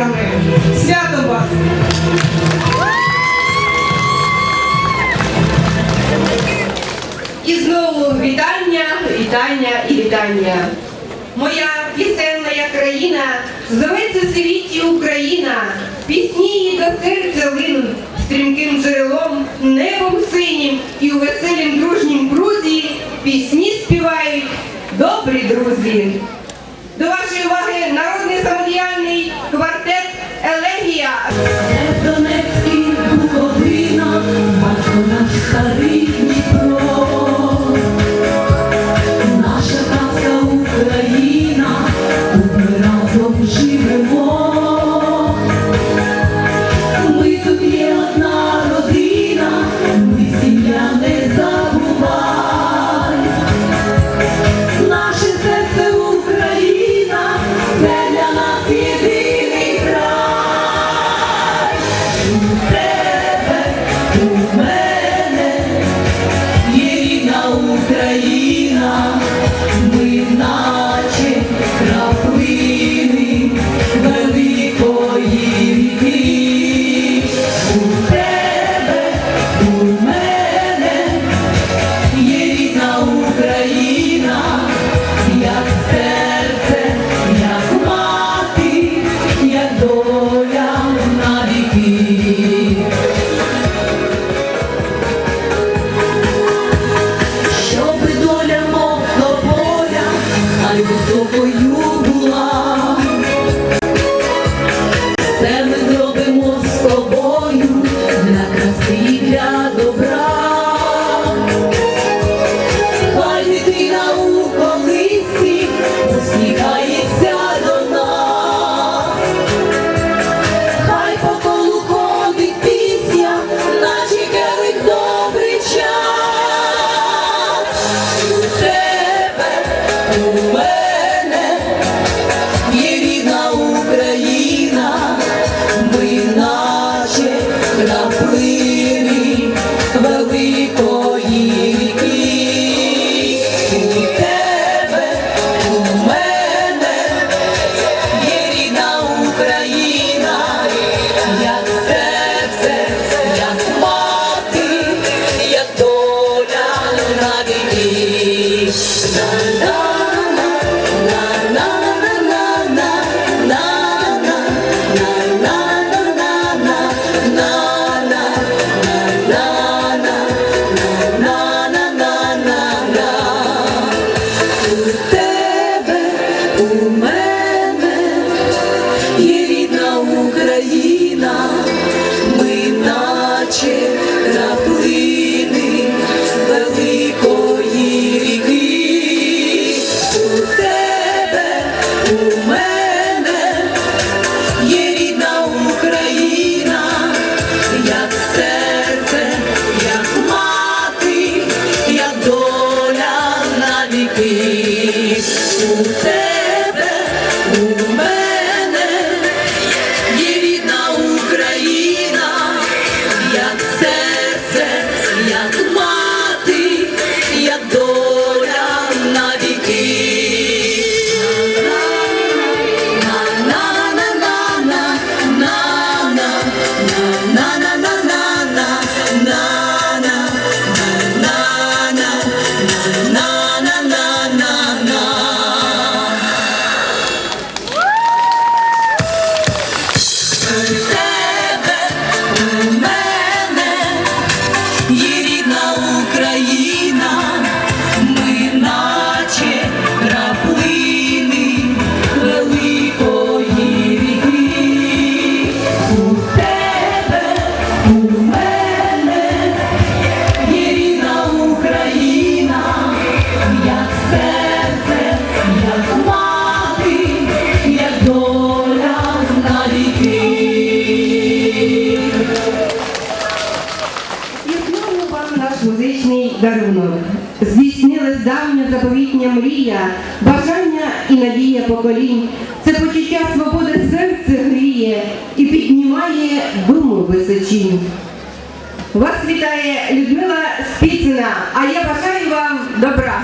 діями. Свято вас! І знову вітання, вітання і вітання. Моя пісенна країна зветься світі Україна, пісні її до серця лин, стрімким джерелом, небом синім і у веселім дружнім крузі пісні співають добрі друзі. До вашої уваги народ самодіяльний квартет Елегія. But I breathe. є рідна Україна. музичний дарунок. Здійснилась давня заповітня мрія, бажання і надія поколінь. Це почуття свободи серце гріє і піднімає думу височінь. Вас вітає Людмила Спіцина, а я бажаю вам добра.